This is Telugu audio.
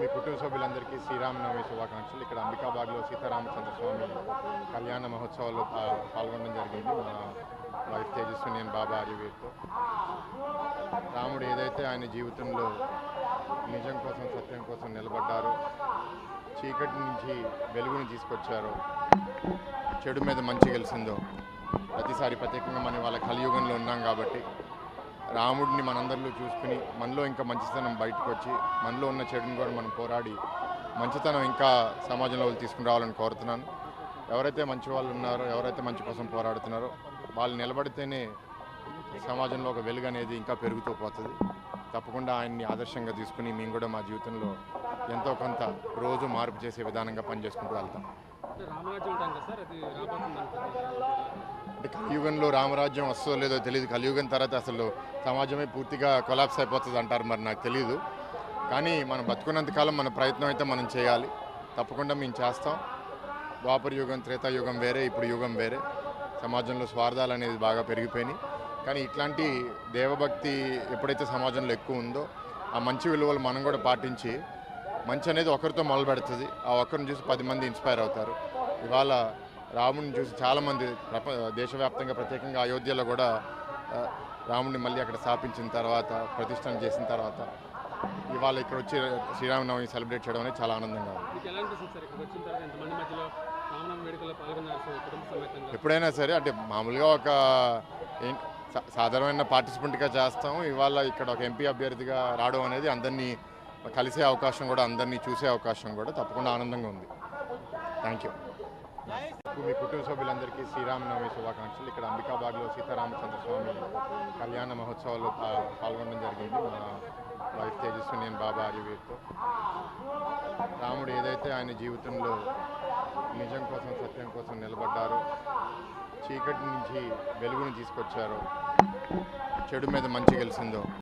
మీ కుటుంబ సభ్యులందరికీ శ్రీరామనవమి శుభాకాంక్షలు. ఇక్కడ అంబికాబాద్లో సీతారామచంద్ర స్వామి కళ్యాణ మహోత్సవాల్లో పాల్గొనడం జరిగింది. మా వైఫ్ తేజస్వి నేను బాబా ఆర్యవీర్తో. రాముడు ఏదైతే ఆయన జీవితంలో నిజం కోసం సత్యం కోసం నిలబడ్డారో చీకటి నుంచి వెలుగుని తీసుకొచ్చారో చెడు మీద మంచి గెలిచిందో ప్రతిసారి ప్రత్యేకంగా మనం వాళ్ళ కలియుగంలో ఉన్నాం కాబట్టి రాముడిని మనందరిలో చూసుకుని మనలో ఇంకా మంచితనం బయటకు వచ్చి మనలో ఉన్న చెడుని కూడా మనం పోరాడి మంచితనం ఇంకా సమాజంలో తీసుకుని రావాలని కోరుతున్నాను. ఎవరైతే మంచి వాళ్ళు ఉన్నారో ఎవరైతే మంచి కోసం పోరాడుతున్నారో వాళ్ళు నిలబడితేనే సమాజంలో ఒక వెలుగు అనేది ఇంకా పెరుగుతూ పోతుంది. తప్పకుండా ఆయన్ని ఆదర్శంగా తీసుకుని మేము కూడా మా జీవితంలో ఎంతో కొంత రోజు మార్పు చేసే విధానంగా పనిచేసుకుంటూ వెళ్తాం. అంటే కలియుగంలో రామరాజ్యం వస్తుందో లేదో తెలియదు కలియుగం తర్వాత అసలు సమాజమే పూర్తిగా కొలాప్స్ అయిపోతుంది అంటారు మరి నాకు తెలియదు కానీ మనం బతుకున్నంత కాలం మన ప్రయత్నం అయితే మనం చేయాలి. తప్పకుండా మేము చేస్తాం. ద్వాపర యుగం త్రేతాయుగం వేరే ఇప్పుడు యుగం వేరే. సమాజంలో స్వార్థాలు అనేది బాగా పెరిగిపోయినాయి. కానీ ఇట్లాంటి దేవభక్తి ఎప్పుడైతే సమాజంలో ఎక్కువ ఉందో ఆ మంచి విలువలు మనం కూడా పాటించి మంచి అనేది ఒకరితో మొదలు పెడుతుంది ఆ ఒక్కరిని చూసి పది మంది ఇన్స్పైర్ అవుతారు. ఇవాళ రాముడిని చూసి చాలామంది ప్రప దేశవ్యాప్తంగా ప్రత్యేకంగా అయోధ్యలో కూడా రాముడిని మళ్ళీ అక్కడ స్థాపించిన తర్వాత ప్రతిష్టం చేసిన తర్వాత ఇవాళ ఇక్కడ వచ్చి శ్రీరామనవమి సెలబ్రేట్ చేయడం అనేది చాలా ఆనందంగా ఉంది. ఎప్పుడైనా సరే అంటే మామూలుగా ఒక సాధారణమైన పార్టిసిపెంట్గా చేస్తాం. ఇవాళ ఇక్కడ ఒక ఎంపీ అభ్యర్థిగా రావడం అనేది అందరినీ కలిసే అవకాశం కూడా అందరినీ చూసే అవకాశం కూడా తప్పకుండా ఆనందంగా ఉంది. థ్యాంక్ యూ మీ కుటుంబ సభ్యులందరికీ శ్రీరామనవమి శుభాకాంక్షలు. ఇక్కడ అంబికాబాద్లో సీతారామచంద్ర స్వామి కళ్యాణ మహోత్సవాల్లో పాల్గొనడం జరిగింది. మా వైఫ్ తేజస్వి నేను బాబా ఆర్యవీర్తో. రాముడు ఏదైతే ఆయన జీవితంలో నిజం కోసం సత్యం కోసం నిలబడ్డారో చీకటి నుంచి వెలుగును తీసుకొచ్చారో చెడు మీద మంచి గెలిచిందో